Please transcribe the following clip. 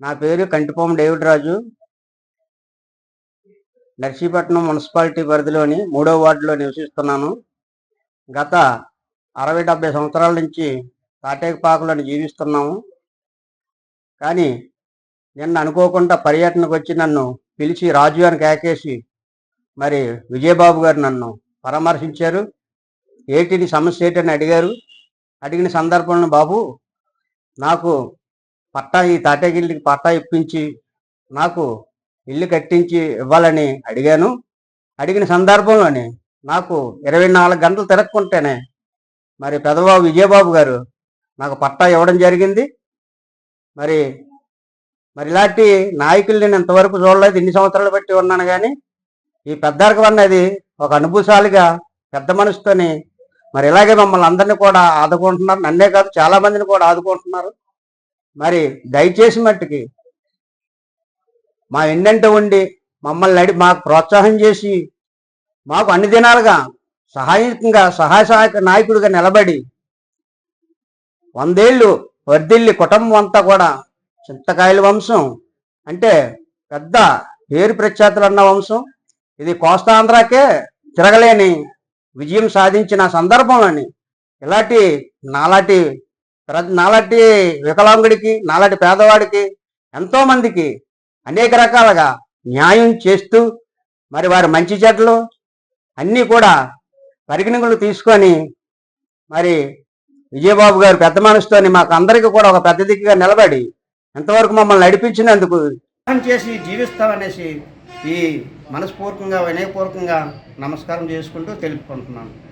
నా పేరు కంటిపోమ డేవిడ్ రాజు. నర్సీపట్నం మున్సిపాలిటీ పరిధిలోని మూడో వార్డులో నివసిస్తున్నాను. గత అరవై డెబ్బై సంవత్సరాల నుంచి తాటేకపాకులను జీవిస్తున్నాము. కానీ నిన్న అనుకోకుండా పర్యటనకు వచ్చి నన్ను పిలిచి రాజు అని కేకేసి మరి విజయబాబు గారు నన్ను పరామర్శించారు. ఏటిని సమస్య ఏంటని అడిగారు. అడిగిన సందర్భంలో బాబు నాకు పట్టా ఈ తాటగిల్లికి పట్టా ఇప్పించి నాకు ఇల్లు కట్టించి ఇవ్వాలని అడిగాను. అడిగిన సందర్భంలోనే నాకు ఇరవై నాలుగు గంటలు తిరగకుంటేనే మరి పెదబాబు విజయబాబు గారు నాకు పట్టా ఇవ్వడం జరిగింది. మరి మరి ఇలాంటి నాయకులు నేను ఇంతవరకు చూడలేదు ఇన్ని సంవత్సరాలు బట్టి ఉన్నాను కానీ ఈ పెద్దార్గం అన్నది ఒక అనుభూశాలిగా పెద్ద మనసుతోని మరి ఇలాగే మమ్మల్ని అందరినీ కూడా ఆదుకుంటున్నారు. నన్నే కాదు చాలా మందిని కూడా ఆదుకుంటున్నారు. మరి దయచేసి మట్టుకి మా ఎన్నంట ఉండి మమ్మల్ని నడి మాకు ప్రోత్సాహం చేసి మాకు అన్ని దినాలుగా సహాయకంగా సహాయ సహాయక నాయకుడిగా నిలబడి వందేళ్ళు వర్ధిల్లి కుటుంబం అంతా కూడా చింతకాయల వంశం అంటే పెద్ద పేరు ప్రఖ్యాతులు అన్న వంశం. ఇది కోస్తాంధ్రాకే తిరగలేని విజయం సాధించిన సందర్భంలోని ఇలాంటి నాలాంటి నాలాంటి వికలాంగుడికి నాలాంటి పేదవాడికి ఎంతో మందికి అనేక రకాలుగా న్యాయం చేస్తూ మరి వారి మంచి చెడ్లు అన్నీ కూడా పరిగణకులు తీసుకొని మరి విజయబాబు గారు పెద్ద మనసుతోని మాకు అందరికీ కూడా ఒక పెద్ద దిక్కుగా నిలబడి ఎంతవరకు మమ్మల్ని నడిపించినందుకు చేసి జీవిస్తామనేసి ఈ మనస్పూర్వకంగా వినయపూర్వకంగా నమస్కారం చేసుకుంటూ తెలుపుకుంటున్నాను.